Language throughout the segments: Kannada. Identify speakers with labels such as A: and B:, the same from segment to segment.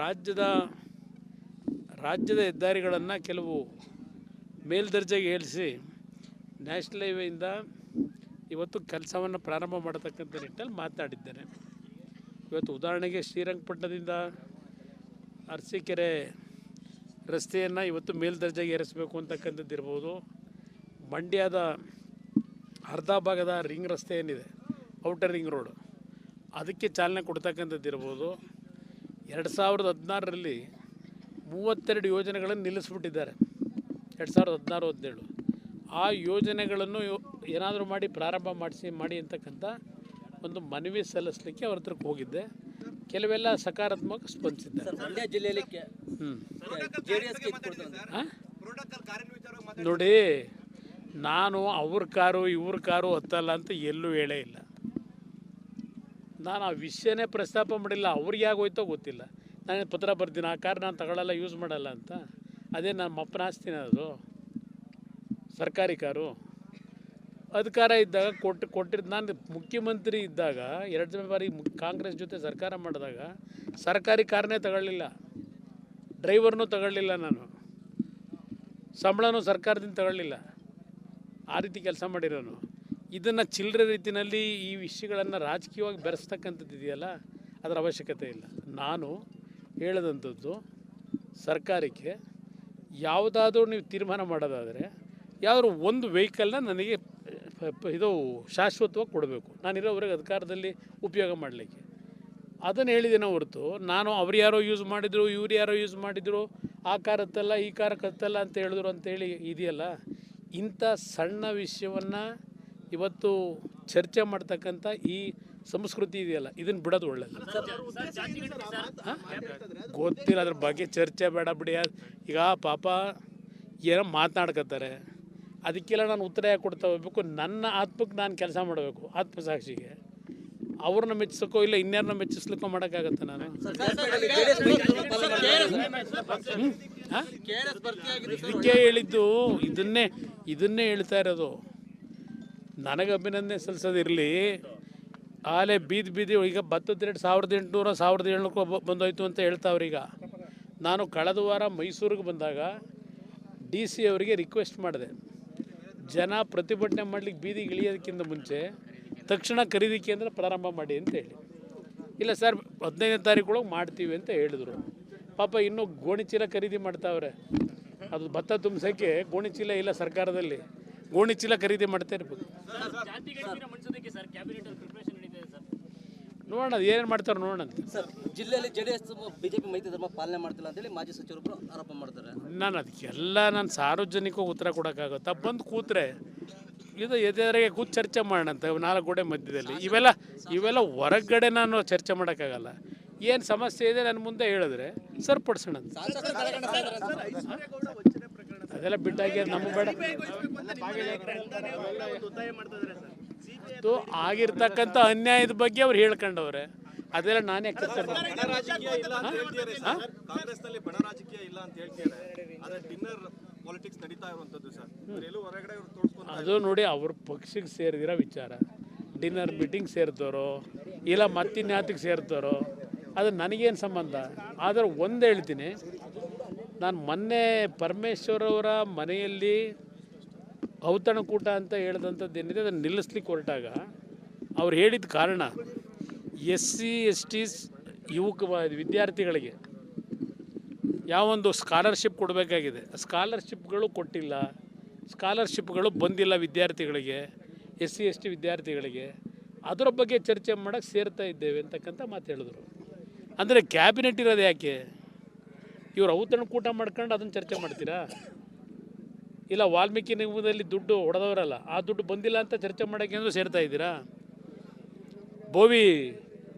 A: ರಾಜ್ಯದ ರಾಜ್ಯದ ಹೆದ್ದಾರಿಗಳನ್ನು ಕೆಲವು ಮೇಲ್ದರ್ಜೆಗೆ ಏರಿಸಿ ನ್ಯಾಷನಲ್ ಹೈವೇಯಿಂದ ಇವತ್ತು ಕೆಲಸವನ್ನು ಪ್ರಾರಂಭ ಮಾಡತಕ್ಕಂಥ ನಿಟ್ಟಿನಲ್ಲಿ ಮಾತನಾಡಿದ್ದೇನೆ ಇವತ್ತು ಉದಾಹರಣೆಗೆ ಶ್ರೀರಂಗಪಟ್ಟಣದಿಂದ ಅರಸೀಕೆರೆ ರಸ್ತೆಯನ್ನು ಇವತ್ತು ಮೇಲ್ದರ್ಜೆಗೆ ಏರಿಸಬೇಕು ಅಂತಕ್ಕಂಥದ್ದು ಇರ್ಬೋದು. ಮಂಡ್ಯದ ಅರ್ಧ ಭಾಗದ ರಿಂಗ್ ರಸ್ತೆ ಏನಿದೆ, ಔಟರ್ ರಿಂಗ್ ರೋಡು, ಅದಕ್ಕೆ ಚಾಲನೆ ಕೊಡ್ತಕ್ಕಂಥದ್ದು ಇರ್ಬೋದು. ಎರಡು ಸಾವಿರದ ಹದಿನಾರರಲ್ಲಿ ಮೂವತ್ತೆರಡು ಯೋಜನೆಗಳನ್ನು ನಿಲ್ಲಿಸ್ಬಿಟ್ಟಿದ್ದಾರೆ. ಎರಡು ಸಾವಿರದ ಹದಿನಾರು ಹದಿನೇಳು. ಆ ಯೋಜನೆಗಳನ್ನು ಏನಾದರೂ ಮಾಡಿ ಪ್ರಾರಂಭ ಮಾಡಿಸಿ ಮಾಡಿ ಅಂತಕ್ಕಂಥ ಒಂದು ಮನವಿ ಸಲ್ಲಿಸಲಿಕ್ಕೆ ಅವ್ರ ಹತ್ರಕ್ಕೆ ಹೋಗಿದ್ದೆ. ಕೆಲವೆಲ್ಲ ಸಕಾರಾತ್ಮಕ ಸ್ಪಂದಿಸಿದ್ದಾರೆ.
B: ಜಿಲ್ಲೆಯಲ್ಲಿ
A: ಹ್ಞೂ ನೋಡಿ ನಾನು ಅವ್ರ ಕಾರು ಇವ್ರ ಕಾರು ಹತ್ತಲ್ಲ ಅಂತ ಎಲ್ಲೂ ಹೇಳೇ ಇಲ್ಲ. ನಾನು ಆ ವಿಷಯನೇ ಪ್ರಸ್ತಾಪ ಮಾಡಿಲ್ಲ, ಅವ್ರಿಗೆ ಯಾಕೆ ಹೋಯ್ತೋ ಗೊತ್ತಿಲ್ಲ. ನಾನು ಪತ್ರ ಬರ್ತೀನಿ, ಆ ಕಾರ್ ನಾನು ತಗೊಳ್ಳಲ್ಲ ಯೂಸ್ ಮಾಡಲ್ಲ ಅಂತ. ಅದೇ ನಮ್ಮ ಅಪ್ಪನ ಆಸ್ತಿನ ಅದು. ಸರ್ಕಾರಿ ಕಾರು. ಅಧಿಕಾರ ಇದ್ದಾಗ ಕೊಟ್ಟು ಕೊಟ್ಟಿದ್ದು ನಾನು ಮುಖ್ಯಮಂತ್ರಿ ಇದ್ದಾಗ, ಎರಡು ಬಾರಿ ಕಾಂಗ್ರೆಸ್ ಜೊತೆ ಸರ್ಕಾರ ಮಾಡಿದಾಗ, ಸರ್ಕಾರಿ ಕಾರನ್ನೇ ತಗೊಳ್ಳಿಲ್ಲ. ಡ್ರೈವರ್ನೂ ತಗೊಳ್ಳಿಲ್ಲ ನಾನು. ಸಂಬಳನೂ ಸರ್ಕಾರದಿಂದ ತಗೊಳ್ಳಿಲ್ಲ. ಆ ರೀತಿ ಕೆಲಸ ಮಾಡಿರೋನು. ಇದನ್ನು ಚಿಲ್ಲರೆ ರೀತಿಯಲ್ಲಿ ಈ ವಿಷಯಗಳನ್ನು ರಾಜಕೀಯವಾಗಿ ಬೆರೆಸ್ತಕ್ಕಂಥದ್ದು ಇದೆಯಲ್ಲ, ಅದರ ಅವಶ್ಯಕತೆ ಇಲ್ಲ. ನಾನು ಹೇಳದಂಥದ್ದು, ಸರ್ಕಾರಕ್ಕೆ ಯಾವುದಾದ್ರೂ ನೀವು ತೀರ್ಮಾನ ಮಾಡೋದಾದರೆ, ಯಾವ್ದಾದ್ರು ಒಂದು ವೆಹಿಕಲ್ನ ನನಗೆ ಇದು ಶಾಶ್ವತವಾಗಿ ಕೊಡಬೇಕು. ನಾನಿರೋವರೆಗೆ ಅಧಿಕಾರದಲ್ಲಿ ಉಪಯೋಗ ಮಾಡಲಿಕ್ಕೆ. ಅದನ್ನು ಹೇಳಿದ್ದೇನೆ ಹೊರತು, ನಾನು ಅವ್ರು ಯಾರೋ ಯೂಸ್ ಮಾಡಿದರು, ಇವ್ರು ಯಾರೋ ಯೂಸ್ ಮಾಡಿದರು, ಆ ಕಾರತ್ತಲ್ಲ ಈ ಕಾರ ಹತ್ತಲ್ಲ ಅಂತ ಹೇಳಿದ್ರು ಅಂತೇಳಿ ಇದೆಯಲ್ಲ, ಇಂಥ ಸಣ್ಣ ವಿಷಯವನ್ನು ಇವತ್ತು ಚರ್ಚೆ ಮಾಡ್ತಕ್ಕಂಥ ಈ ಸಂಸ್ಕೃತಿ ಇದೆಯಲ್ಲ ಇದನ್ನು ಬಿಡೋದು ಒಳ್ಳೇದು? ಗೊತ್ತಿಲ್ಲ ಅದ್ರ ಬಗ್ಗೆ ಚರ್ಚೆ ಬೇಡ ಬಿಡಿ. ಈಗ ಪಾಪ ಏನೋ ಮಾತನಾಡ್ಕೊತಾರೆ ಅದಕ್ಕೆಲ್ಲ ನಾನು ಉತ್ತರ ಕೊಡ್ತಾ ಹೋಗ್ಬೇಕು. ನನ್ನ ಆತ್ಮಕ್ಕೆ ನಾನು ಕೆಲಸ ಮಾಡಬೇಕು ಆತ್ಮಸಾಕ್ಷಿಗೆ ಅವ್ರನ್ನ ಮೆಚ್ಚಿಸೋಕೋ ಇಲ್ಲ ಇನ್ಯಾರನ್ನ ಮೆಚ್ಚಿಸ್ಲಿಕ್ಕೋ ಮಾಡೋಕ್ಕಾಗತ್ತೆ ನಾನು? ಇದಕ್ಕೆ ಹೇಳಿದ್ದು ಇದನ್ನೇ ಇದನ್ನೇ ಹೇಳ್ತಾ ಇರೋದು. ನನಗೆ ಅಭಿನಂದನೆ ಸಲ್ಲಿಸೋದಿರಲಿ. ಆಲೆ ಬೀದಿ ಬೀದಿ ಈಗ ಭತ್ತದ ರೇಟ್ ಸಾವಿರದ ಎಂಟುನೂರ, ಸಾವಿರದ ಏಳ್ನೂರು ಬಂದೋಯ್ತು ಅಂತ ಹೇಳ್ತಾವ್ರೀಗ ನಾನು ಕಳೆದ ವಾರ ಮೈಸೂರಿಗೆ ಬಂದಾಗ ಡಿ ಸಿ ಅವರಿಗೆ ರಿಕ್ವೆಸ್ಟ್ ಮಾಡಿದೆ. ಜನ ಪ್ರತಿಭಟನೆ ಮಾಡಲಿಕ್ಕೆ ಬೀದಿಗೆ ಇಳಿಯೋದಕ್ಕಿಂತ ಮುಂಚೆ ತಕ್ಷಣ ಖರೀದಿ ಕೇಂದ್ರ ಪ್ರಾರಂಭ ಮಾಡಿ ಅಂತ ಹೇಳಿ. ಇಲ್ಲ ಸರ್, ಹದಿನೈದನೇ ತಾರೀಕು ಒಳಗೆ ಮಾಡ್ತೀವಿ ಅಂತ ಹೇಳಿದರು. ಪಾಪ ಇನ್ನೂ ಗೋಣಿಚೀಲ ಖರೀದಿ ಮಾಡ್ತಾವ್ರೆ. ಅದು ಭತ್ತ ತುಂಬಿಸೋಕ್ಕೆ ಗೋಣಿಚೀಲ ಇಲ್ಲ ಸರ್ಕಾರದಲ್ಲಿ. ಗೋಣಿಚೀಲ ಖರೀದಿ ಮಾಡ್ತಾ ಇರ್ಬೇಕು. ನೋಡೋಣ ಏನೇನು ಮಾಡ್ತಾರೆ ನೋಡೋಣ.
B: ಸರ್ ಜಿಲ್ಲೆಯಲ್ಲಿ ಜೆ ಡಿ ಎಸ್ ಬಿಜೆಪಿ ಮೈತ್ರಿ ಧರ್ಮ ಪಾಲನೆ ಮಾಡ್ತಿಲ್ಲ ಅಂತೇಳಿ ಮಾಜಿ ಸಚಿವರೊಬ್ಬರು ಆರೋಪ ಮಾಡ್ತಾರೆ.
A: ನಾನು ಅದಕ್ಕೆಲ್ಲ ನಾನು ಸಾರ್ವಜನಿಕ ಉತ್ತರ ಕೊಡೋಕ್ಕಾಗುತ್ತಾ? ಬಂದು ಕೂತ್ರೆ ಇದು ಎದುರಿಗೆ ಕೂತು ಚರ್ಚೆ ಮಾಡೋಣ ಅಂತ ನಾಲ್ಕು ಗೋಡೆ ಮಧ್ಯದಲ್ಲಿ. ಇವೆಲ್ಲ ಇವೆಲ್ಲ ಹೊರಗಡೆ ನಾನು ಚರ್ಚೆ ಮಾಡೋಕ್ಕಾಗಲ್ಲ. ಏನು ಸಮಸ್ಯೆ ಇದೆ ನನ್ನ ಮುಂದೆ ಹೇಳಿದ್ರೆ ಸರಿಪಡಿಸೋಣ ಅಂತ. ಅದೆಲ್ಲ ಬಿಟ್ಟಾಗಿ ನಮಗೆ ಬೇಡ. ಇದು ಆಗಿರ್ತಕ್ಕಂಥ ಅನ್ಯಾಯದ ಬಗ್ಗೆ ಅವ್ರು ಹೇಳ್ಕೊಂಡವ್ರೆ. ಅದೆಲ್ಲ ನಾನೇ ಅದು ನೋಡಿ ಅವ್ರ ಪಕ್ಷಕ್ಕೆ ಸೇರಿದಿರೋ ವಿಚಾರ. ಡಿನ್ನರ್ ಮೀಟಿಂಗ್ ಸೇರ್ತಾರೋ ಇಲ್ಲ ಮತ್ತಿನ್ಯಾತಿಗೆ ಸೇರ್ತಾರೋ ಅದು ನನಗೇನು ಸಂಬಂಧ? ಆದರೆ ಒಂದು ಹೇಳ್ತೀನಿ ನಾನು ಮೊನ್ನೆ ಪರಮೇಶ್ವರವರ ಮನೆಯಲ್ಲಿ ಔತಣಕೂಟ ಅಂತ ಹೇಳ್ದಂಥದ್ದು ಏನಿದೆ, ಅದನ್ನು ನಿಲ್ಲಿಸ್ಲಿಕ್ಕೆ ಹೊರಟಾಗ ಅವ್ರು ಹೇಳಿದ ಕಾರಣ ಎಸ್ ಸಿ ಎಸ್ ಟಿ ಯುವಕ ವಿದ್ಯಾರ್ಥಿಗಳಿಗೆ ಯಾವೊಂದು ಸ್ಕಾಲರ್ಶಿಪ್ ಕೊಡಬೇಕಾಗಿದೆ. ಸ್ಕಾಲರ್ಶಿಪ್ಗಳು ಕೊಟ್ಟಿಲ್ಲ ಸ್ಕಾಲರ್ಶಿಪ್ಗಳು ಬಂದಿಲ್ಲ ವಿದ್ಯಾರ್ಥಿಗಳಿಗೆ ಎಸ್ ಸಿ ಎಸ್ ಟಿ ವಿದ್ಯಾರ್ಥಿಗಳಿಗೆ. ಅದರ ಬಗ್ಗೆ ಚರ್ಚೆ ಮಾಡೋಕ್ಕೆ ಸೇರ್ತಾ ಇದ್ದೇವೆ ಅಂತಕ್ಕಂಥ ಮಾತು ಹೇಳಿದ್ರು. ಅಂದರೆ ಕ್ಯಾಬಿನೆಟ್ ಇರೋದು ಯಾಕೆ? ಇವ್ರು ಔತಣಕೂಟ ಮಾಡ್ಕೊಂಡು ಅದನ್ನು ಚರ್ಚೆ ಮಾಡ್ತೀರಾ? ಇಲ್ಲ, ವಾಲ್ಮೀಕಿ ನಿಗಮದಲ್ಲಿ ದುಡ್ಡು ಹೊಡೆದವರಲ್ಲ, ಆ ದುಡ್ಡು ಬಂದಿಲ್ಲ ಅಂತ ಚರ್ಚೆ ಮಾಡೋಕ್ಕೆ ಅಂದ್ರೆ ಸೇರ್ತಾ ಇದ್ದೀರಾ? ಬೋವಿ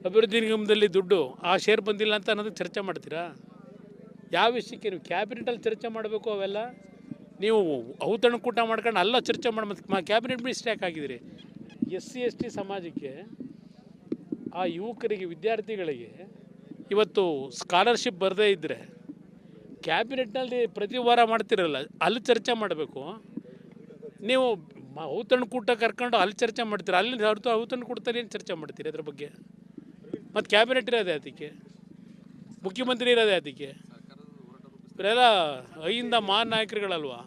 A: ಅಭಿವೃದ್ಧಿ ನಿಗಮದಲ್ಲಿ ದುಡ್ಡು, ಆ ಶೇರ್ ಬಂದಿಲ್ಲ ಅಂತ ಅನ್ನೋದಕ್ಕೆ ಚರ್ಚೆ ಮಾಡ್ತೀರಾ? ಯಾವ ವಿಷಯಕ್ಕೆ ನೀವು ಕ್ಯಾಬಿನೆಟಲ್ಲಿ ಚರ್ಚೆ ಮಾಡಬೇಕು ಅವೆಲ್ಲ? ನೀವು ಔತಣಕೂಟ ಮಾಡ್ಕೊಂಡು ಅಲ್ಲ ಚರ್ಚೆ ಮಾಡಿ ಮತ್ತೆ ಕ್ಯಾಬಿನೆಟ್ ಮಿನಿಸ್ಟ್ರಿ ಯಾಕೆ ಆಗಿದ್ದೀರಿ? ಎಸ್ ಸಿ, ಎಸ್ ಟಿ ಸಮಾಜಕ್ಕೆ ಆ ಯುವಕರಿಗೆ, ವಿದ್ಯಾರ್ಥಿಗಳಿಗೆ ಇವತ್ತು ಸ್ಕಾಲರ್ಶಿಪ್ ಬರದೇ ಇದ್ದರೆ ಕ್ಯಾಬಿನೆಟ್ನಲ್ಲಿ ಪ್ರತಿ ವಾರ ಮಾಡ್ತಿರಲ್ಲ ಅಲ್ಲಿ ಚರ್ಚೆ ಮಾಡಬೇಕು. ನೀವು ಔತಣ ಔತಣಕೂಟ ಕರ್ಕೊಂಡು ಅಲ್ಲಿ ಚರ್ಚೆ ಮಾಡ್ತೀರ ಅಲ್ಲಿ ಹೊರತು ಔತಣಕೂಟದಲ್ಲಿ ಏನು ಚರ್ಚೆ ಮಾಡ್ತೀರಿ ಅದ್ರ ಬಗ್ಗೆ? ಮತ್ತು ಕ್ಯಾಬಿನೆಟ್ ಇರೋದೇ ಅದಕ್ಕೆ? ಮುಖ್ಯಮಂತ್ರಿ ಇರೋದೇ ಅದಕ್ಕೆ? ಇವರೆಲ್ಲ ಐಯಿಂದ ಮಹಾನ್ ನಾಯಕರುಗಳಲ್ವಾ?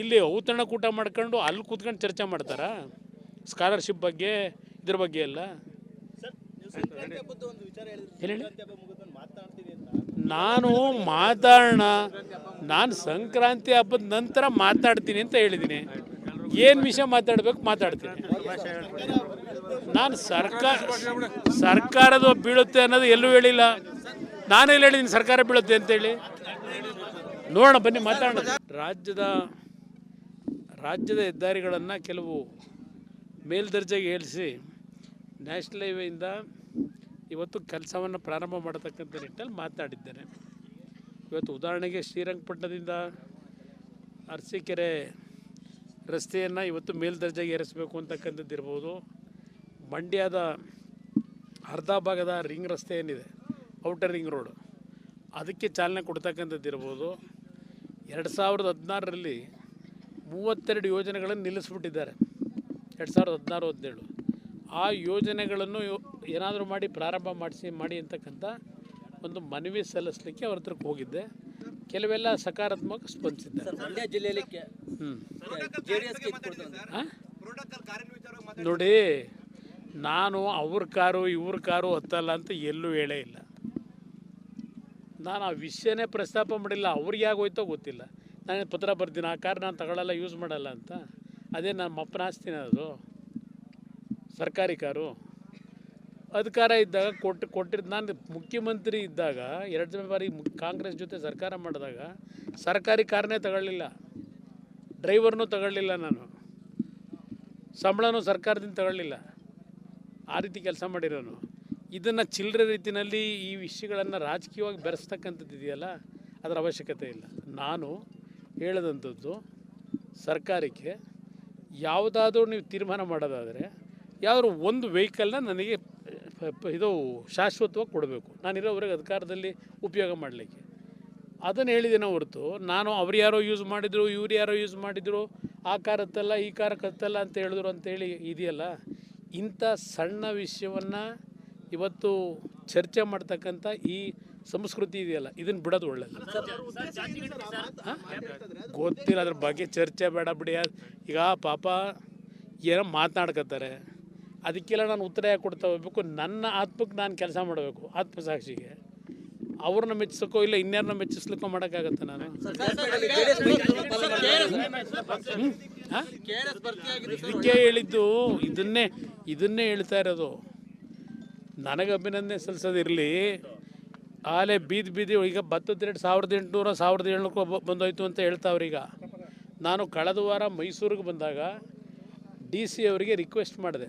A: ಇಲ್ಲಿ ಔತಣ ಕೂಟ ಮಾಡ್ಕೊಂಡು ಅಲ್ಲಿ ಕೂತ್ಕೊಂಡು ಚರ್ಚೆ ಮಾಡ್ತಾರಾ? ಸ್ಕಾಲರ್ಶಿಪ್ ಬಗ್ಗೆ ಇದ್ರ ಬಗ್ಗೆ ಎಲ್ಲ? ನಾನು ಮಾತಾಡೋಣ, ನಾನು ಸಂಕ್ರಾಂತಿ ಹಬ್ಬದ ನಂತರ ಮಾತಾಡ್ತೀನಿ ಅಂತ ಹೇಳಿದ್ದೀನಿ ಏನು ವಿಷಯ ಮಾತಾಡಬೇಕು ಮಾತಾಡ್ತೀನಿ. ನಾನು ಸರ್ಕಾರ ಸರ್ಕಾರದ ಬೀಳುತ್ತೆ ಅನ್ನೋದು ಎಲ್ಲೂ ಹೇಳಿಲ್ಲ. ನಾನು ಎಲ್ಲಿ ಹೇಳಿದ್ದೀನಿ ಸರ್ಕಾರ ಬೀಳುತ್ತೆ ಅಂತೇಳಿ ನೋಡೋಣ, ಬನ್ನಿ ಮಾತಾಡೋಣ. ರಾಜ್ಯದ ರಾಜ್ಯದ ಹೆದ್ದಾರಿಗಳನ್ನು ಕೆಲವು ಮೇಲ್ದರ್ಜೆಗೆ ಏರಿಸಿ ನ್ಯಾಷನಲ್ ಹೈವೇಯಿಂದ ಇವತ್ತು ಕೆಲಸವನ್ನು ಪ್ರಾರಂಭ ಮಾಡತಕ್ಕಂಥ ನಿಟ್ಟಲ್ಲಿ ಮಾತನಾಡಿದ್ದೇನೆ ಇವತ್ತು ಉದಾಹರಣೆಗೆ ಶ್ರೀರಂಗಪಟ್ಟಣದಿಂದ ಅರಸೀಕೆರೆ ರಸ್ತೆಯನ್ನು ಇವತ್ತು ಮೇಲ್ದರ್ಜೆಗೆ ಏರಿಸಬೇಕು ಅಂತಕ್ಕಂಥದ್ದು ಇರ್ಬೋದು. ಮಂಡ್ಯದ ಅರ್ಧ ಭಾಗದ ರಿಂಗ್ ರಸ್ತೆ ಏನಿದೆ, ಔಟರ್ ರಿಂಗ್ ರೋಡ್, ಅದಕ್ಕೆ ಚಾಲನೆ ಕೊಡ್ತಕ್ಕಂಥದ್ದು ಇರ್ಬೋದು. ಎರಡು ಸಾವಿರದ ಹದಿನಾರರಲ್ಲಿ ಮೂವತ್ತೆರಡು ಯೋಜನೆಗಳನ್ನು ನಿಲ್ಲಿಸ್ಬಿಟ್ಟಿದ್ದಾರೆ. ಎರಡು ಸಾವಿರದ ಹದಿನಾರು, ಹದಿನೇಳು. ಆ ಯೋಜನೆಗಳನ್ನು ಏನಾದರೂ ಮಾಡಿ ಪ್ರಾರಂಭ ಮಾಡಿಸಿ ಮಾಡಿ ಅಂತಕ್ಕಂಥ ಒಂದು ಮನವಿ ಸಲ್ಲಿಸಲಿಕ್ಕೆ ಅವ್ರ ಹತ್ರಕ್ಕೆ ಹೋಗಿದ್ದೆ. ಕೆಲವೆಲ್ಲ ಸಕಾರಾತ್ಮಕ ಸ್ಪಂದಿಸಿದ್ದಾರೆ
B: ಸರ್ ಮಂಡ್ಯ ಜಿಲ್ಲೆಯಲ್ಲಿ
A: ನೋಡಿ ನಾನು ಅವ್ರ ಕಾರು ಇವ್ರ ಕಾರು ಹತ್ತಲ್ಲ ಅಂತ ಎಲ್ಲೂ ಹೇಳೇ ಇಲ್ಲ. ನಾನು ಆ ವಿಷಯನೇ ಪ್ರಸ್ತಾಪ ಮಾಡಿಲ್ಲ. ಅವ್ರಿಗೆ ಆಗೋಯ್ತೋ ಗೊತ್ತಿಲ್ಲ. ನಾನು ಪತ್ರ ಬರ್ತೀನಿ ಆ ಕಾರ್ ನಾನು ತಗೊಳ್ಳಲ್ಲ ಯೂಸ್ ಮಾಡಲ್ಲ ಅಂತ. ಅದೇ ನಾನು ಅಪ್ಪನ ಆಸ್ತಿನ ಅದು. ಸರ್ಕಾರಿ ಕಾರು. ಅಧಿಕಾರ ಇದ್ದಾಗ ಕೊಟ್ಟು ಕೊಟ್ಟಿದ್ದು ನಾನು ಮುಖ್ಯಮಂತ್ರಿ ಇದ್ದಾಗ ಎರಡು ಬಾರಿ ಕಾಂಗ್ರೆಸ್ ಜೊತೆ ಸರ್ಕಾರ ಮಾಡಿದಾಗ ಸರ್ಕಾರಿ ಕಾರ್ನೇ ತಗೊಳ್ಳಿಲ್ಲ. ಡ್ರೈವರ್ನೂ ತಗೊಳ್ಳಿಲ್ಲ ನಾನು. ಸಂಬಳನೂ ಸರ್ಕಾರದಿಂದ ತಗೊಳ್ಳಿಲ್ಲ. ಆ ರೀತಿ ಕೆಲಸ ಮಾಡಿರೋನು. ಇದನ್ನು ಚಿಲ್ಲರೆ ರೀತಿಯಲ್ಲಿ ಈ ವಿಷಯಗಳನ್ನು ರಾಜಕೀಯವಾಗಿ ಬೆರೆಸ್ತಕ್ಕಂಥದ್ದು ಇದೆಯಲ್ಲ? ಅದರ ಅವಶ್ಯಕತೆ ಇಲ್ಲ. ನಾನು ಹೇಳದಂಥದ್ದು ಸರ್ಕಾರಕ್ಕೆ ಯಾವುದಾದ್ರೂ ನೀವು ತೀರ್ಮಾನ ಮಾಡೋದಾದರೆ ಯಾವ್ದಾದ್ರು ಒಂದು ವೆಹಿಕಲ್ನ ನನಗೆ ಇದು ಶಾಶ್ವತವಾಗಿ ಕೊಡಬೇಕು. ನಾನಿರೋವರೆಗೆ ಅಧಿಕಾರದಲ್ಲಿ ಉಪಯೋಗ ಮಾಡಲಿಕ್ಕೆ. ಅದನ್ನು ಹೇಳಿದ್ದೇನೆ ಹೊರತು, ನಾನು ಅವ್ರು ಯಾರೋ ಯೂಸ್ ಮಾಡಿದ್ರು, ಇವ್ರು ಯಾರೋ ಯೂಸ್ ಮಾಡಿದ್ರು, ಆ ಕಾರತ್ತಲ್ಲ ಈ ಕಾರ್ ಹತ್ತಲ್ಲ ಅಂತ ಹೇಳಿದ್ರು ಅಂತೇಳಿ ಇದೆಯಲ್ಲ, ಇಂಥ ಸಣ್ಣ ವಿಷಯವನ್ನು ಇವತ್ತು ಚರ್ಚೆ ಮಾಡ್ತಕ್ಕಂಥ ಈ ಸಂಸ್ಕೃತಿ ಇದೆಯಲ್ಲ, ಇದನ್ನು ಬಿಡೋದು ಒಳ್ಳೆಯದು? ಗೊತ್ತಿಲ್ಲ, ಅದ್ರ ಬಗ್ಗೆ ಚರ್ಚೆ ಬೇಡ ಬಿಡಿ. ಈಗ ಪಾಪ ಏನೋ ಮಾತನಾಡ್ಕೋತಾರೆ ಅದಕ್ಕೆಲ್ಲ ನಾನು ಉತ್ತರ ಯಾಕೆ ಕೊಡ್ತಾ ಹೋಗ್ಬೇಕು. ನನ್ನ ಆತ್ಮಕ್ಕೆ ನಾನು ಕೆಲಸ ಮಾಡಬೇಕು ಆತ್ಮಸಾಕ್ಷಿಗೆ ಅವ್ರನ್ನ ಮೆಚ್ಚಿಸೋಕೋ ಇಲ್ಲ ಇನ್ಯಾರನ್ನ ಮೆಚ್ಚಿಸ್ಲಿಕ್ಕೋ ಮಾಡೋಕ್ಕಾಗತ್ತೆ ನಾನು? ಇದಕ್ಕೆ ಹೇಳಿದ್ದು ಇದನ್ನೇ ಇದನ್ನೇ ಹೇಳ್ತಾ ಇರೋದು. ನನಗೆ ಅಭಿನಂದನೆ ಸಲ್ಲಿಸೋದಿರಲಿ. ಆಲೆ ಬೀದಿ ಬೀದಿ ಈಗ ಭತ್ತದ ರೇಟ್ ಸಾವಿರದ ಎಂಟುನೂರ ಸಾವಿರದ ಏಳ್ನೂರು ಬಂದೋಯ್ತು ಅಂತ ಹೇಳ್ತಾವ್ರೀಗ ನಾನು ಕಳೆದ ವಾರ ಮೈಸೂರಿಗೆ ಬಂದಾಗ ಡಿ ಸಿ ಅವರಿಗೆ ರಿಕ್ವೆಸ್ಟ್ ಮಾಡಿದೆ.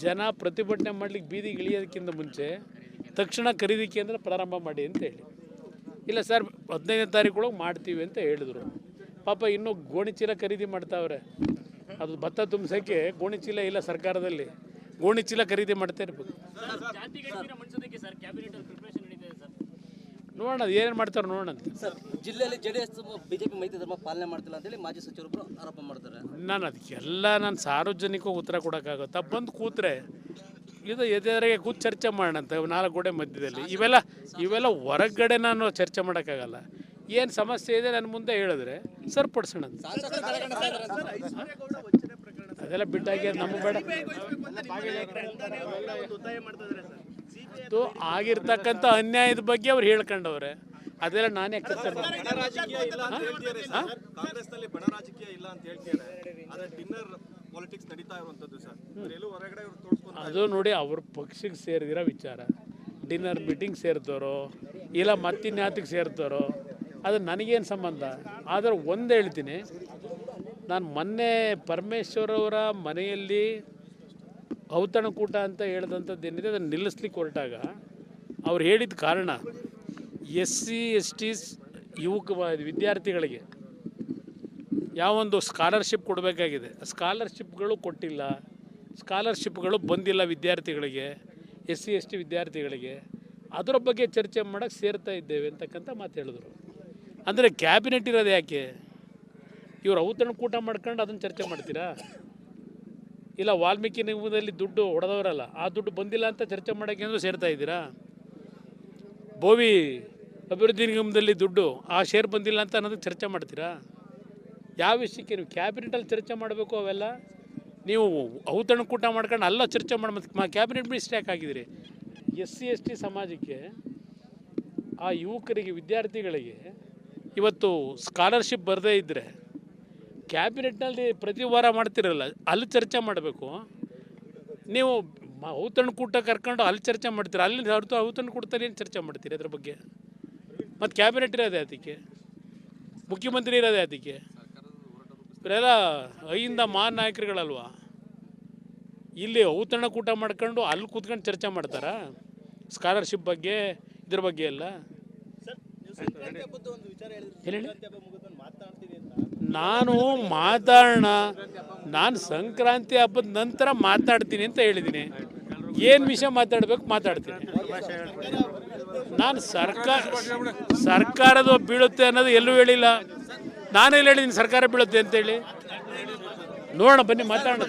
A: ಜನ ಪ್ರತಿಭಟನೆ ಮಾಡಲಿಕ್ಕೆ ಬೀದಿಗೆ ಇಳಿಯೋದಕ್ಕಿಂತ ಮುಂಚೆ ತಕ್ಷಣ ಖರೀದಿ ಕೇಂದ್ರ ಪ್ರಾರಂಭ ಮಾಡಿ ಅಂತ ಹೇಳಿ. ಇಲ್ಲ ಸರ್, ಹದಿನೈದನೇ ತಾರೀಕೊಳಗೆ ಮಾಡ್ತೀವಿ ಅಂತ ಹೇಳಿದರು. ಪಾಪ ಇನ್ನೂ ಗೋಣಿಚೀಲ ಖರೀದಿ ಮಾಡ್ತಾವ್ರೆ. ಅದು ಭತ್ತ ತುಂಬಿಸೋಕ್ಕೆ ಗೋಣಿಚೀಲ ಇಲ್ಲ ಸರ್ಕಾರದಲ್ಲಿ. ಗೋಣಿಚೀಲ ಖರೀದಿ ಮಾಡ್ತಾ ಇರ್ಬೇಕು. ನೋಡೋಣ ಏನೇನು ಮಾಡ್ತಾರೆ ನೋಡೋಣ ಅಂತ.
B: ಸರ್ ಜಿಲ್ಲೆಯಲ್ಲಿ ಜೆ ಡಿ ಎಸ್ ಬಿಜೆಪಿ ಮೈತ್ರಿ ಧರ್ಮ ಪಾಲನೆ ಮಾಡ್ತಿಲ್ಲ ಅಂತೇಳಿ ಮಾಜಿ ಸಚಿವರೊಬ್ಬರು ಆರೋಪ ಮಾಡ್ತಾರೆ.
A: ನಾನು ಅದಕ್ಕೆಲ್ಲ ನಾನು ಸಾರ್ವಜನಿಕ ಉತ್ತರ ಕೊಡೋಕ್ಕಾಗುತ್ತಾ? ಬಂದು ಕೂತ್ರೆ ಇದು ಎದುರಿಗೆ ಕೂತು ಚರ್ಚೆ ಮಾಡೋಣಂತ ನಾಲ್ಕು ಗೋಡೆ ಮಧ್ಯದಲ್ಲಿ. ಇವೆಲ್ಲ ಇವೆಲ್ಲ ಹೊರಗಡೆ ನಾನು ಚರ್ಚೆ ಮಾಡೋಕ್ಕಾಗಲ್ಲ. ಏನು ಸಮಸ್ಯೆ ಇದೆ ನನ್ನ ಮುಂದೆ ಹೇಳಿದ್ರೆ ಸರಿಪಡಿಸೋಣ ಅಂತ. ಅದೆಲ್ಲ ಬಿಟ್ಟಾಗಿ ನಮ್ಮ ನಮಗೆ ಬೇಡ. ಅದು ಆಗಿರ್ತಕ್ಕಂಥ ಅನ್ಯಾಯದ ಬಗ್ಗೆ ಅವ್ರು ಹೇಳ್ಕೊಂಡವ್ರೆ. ಅದೆಲ್ಲ ನಾನೇ ಕರ್ತವ್ಯ ಅದು ನೋಡಿ ಅವ್ರ ಪಕ್ಷಕ್ಕೆ ಸೇರಿದಿರೋ ವಿಚಾರ. ಡಿನ್ನರ್ ಮೀಟಿಂಗ್ ಸೇರ್ತಾರೋ ಇಲ್ಲ ಮತ್ತಿನ್ಯಾತಿಗೆ ಸೇರ್ತಾರೋ ಅದು ನನಗೇನು ಸಂಬಂಧ? ಆದರೆ ಒಂದು ಹೇಳ್ತೀನಿ ನಾನು ಮೊನ್ನೆ ಪರಮೇಶ್ವರವರ ಅವರ ಮನೆಯಲ್ಲಿ ಔತಣಕೂಟ ಅಂತ ಹೇಳ್ದಂಥದ್ದು ಏನಿದೆ, ಅದನ್ನು ನಿಲ್ಲಿಸ್ಲಿಕ್ಕೆ ಹೊರಟಾಗ ಅವ್ರು ಹೇಳಿದ ಕಾರಣ ಎಸ್ ಸಿ ಎಸ್ ಟಿ ಯುವಕ ವಿದ್ಯಾರ್ಥಿಗಳಿಗೆ ಯಾವೊಂದು ಸ್ಕಾಲರ್ಶಿಪ್ ಕೊಡಬೇಕಾಗಿದೆ. ಸ್ಕಾಲರ್ಶಿಪ್ಗಳು ಕೊಟ್ಟಿಲ್ಲ ಸ್ಕಾಲರ್ಶಿಪ್ಗಳು ಬಂದಿಲ್ಲ ವಿದ್ಯಾರ್ಥಿಗಳಿಗೆ ಎಸ್ ಸಿ ಎಸ್ ಟಿ ವಿದ್ಯಾರ್ಥಿಗಳಿಗೆ. ಅದರ ಬಗ್ಗೆ ಚರ್ಚೆ ಮಾಡೋಕ್ಕೆ ಸೇರ್ತಾ ಇದ್ದೇವೆ ಅಂತಕ್ಕಂಥ ಮಾತು ಹೇಳಿದ್ರು. ಅಂದರೆ ಕ್ಯಾಬಿನೆಟ್ ಇರೋದು ಯಾಕೆ? ಇವ್ರು ಔತಣಕೂಟ ಮಾಡ್ಕೊಂಡು ಅದನ್ನು ಚರ್ಚೆ ಮಾಡ್ತೀರಾ? ಇಲ್ಲ, ವಾಲ್ಮೀಕಿ ನಿಗಮದಲ್ಲಿ ದುಡ್ಡು ಹೊಡೆದವರಲ್ಲ ಆ ದುಡ್ಡು ಬಂದಿಲ್ಲ ಅಂತ ಚರ್ಚೆ ಮಾಡೋಕ್ಕೆ ಅಂದ್ರೆ ಸೇರ್ತಾ ಇದ್ದೀರಾ? ಬೋವಿ ಅಭಿವೃದ್ಧಿ ನಿಗಮದಲ್ಲಿ ದುಡ್ಡು, ಆ ಶೇರ್ ಬಂದಿಲ್ಲ ಅಂತ ಅನ್ನೋದಕ್ಕೆ ಚರ್ಚೆ ಮಾಡ್ತೀರಾ? ಯಾವ ವಿಷಯಕ್ಕೆ ನೀವು ಕ್ಯಾಬಿನೆಟಲ್ಲಿ ಚರ್ಚೆ ಮಾಡಬೇಕು ಅವೆಲ್ಲ? ನೀವು ಔತಣಕೂಟ ಮಾಡ್ಕೊಂಡು ಅಲ್ಲ ಚರ್ಚೆ ಮಾಡಿ, ಮತ್ತೆ ಕ್ಯಾಬಿನೆಟ್ ಮಿನಿಸ್ಟರ್ ಯಾಕೆ ಆಗಿದ್ದೀರಿ? ಎಸ್ ಸಿ, ಎಸ್ ಟಿ ಸಮಾಜಕ್ಕೆ ಆ ಯುವಕರಿಗೆ, ವಿದ್ಯಾರ್ಥಿಗಳಿಗೆ ಇವತ್ತು ಸ್ಕಾಲರ್ಶಿಪ್ ಬರದೇ ಇದ್ದರೆ ಕ್ಯಾಬಿನೆಟ್ನಲ್ಲಿ ಪ್ರತಿ ವಾರ ಮಾಡ್ತಿರಲ್ಲ ಅಲ್ಲಿ ಚರ್ಚೆ ಮಾಡಬೇಕು. ನೀವು ಔತಣ ಕೂಟ ಕರ್ಕೊಂಡು ಅಲ್ಲಿ ಚರ್ಚೆ ಮಾಡ್ತೀರ? ಅಲ್ಲಿ ಹೊರತು ಔತಣಕೂಟದಲ್ಲಿ ಏನು ಚರ್ಚೆ ಮಾಡ್ತೀರಿ ಅದ್ರ ಬಗ್ಗೆ? ಮತ್ತು ಕ್ಯಾಬಿನೆಟ್ ಇರೋದೇ ಅದಕ್ಕೆ? ಮುಖ್ಯಮಂತ್ರಿ ಇರೋದೇ ಅದಕ್ಕೆ? ಇವರೆಲ್ಲ ಐಯಿಂದ ಮಹಾನ್ ನಾಯಕರುಗಳಲ್ವಾ? ಇಲ್ಲಿ ಔತಣಕೂಟ ಮಾಡ್ಕೊಂಡು ಅಲ್ಲಿ ಕೂತ್ಕೊಂಡು ಚರ್ಚೆ ಮಾಡ್ತಾರಾ? ಸ್ಕಾಲರ್ಶಿಪ್ ಬಗ್ಗೆ ಇದ್ರ ಬಗ್ಗೆ ಎಲ್ಲ? ಹೇಳಿ? ನಾನು ಮಾತಾಡೋಣ, ನಾನು ಸಂಕ್ರಾಂತಿ ಹಬ್ಬದ ನಂತರ ಮಾತಾಡ್ತೀನಿ ಅಂತ ಹೇಳಿದ್ದೀನಿ. ಏನು ವಿಷಯ ಮಾತಾಡಬೇಕು ಮಾತಾಡ್ತೀನಿ. ನಾನು ಸರ್ಕಾರ ಸರ್ಕಾರದ ಬೀಳುತ್ತೆ ಅನ್ನೋದು ಎಲ್ಲೂ ಹೇಳಿಲ್ಲ. ನಾನೆಲ್ಲ ಹೇಳಿದ್ದೀನಿ ಸರ್ಕಾರ ಬೀಳುತ್ತೆ ಅಂತೇಳಿ ನೋಡೋಣ, ಬನ್ನಿ ಮಾತಾಡೋಣ.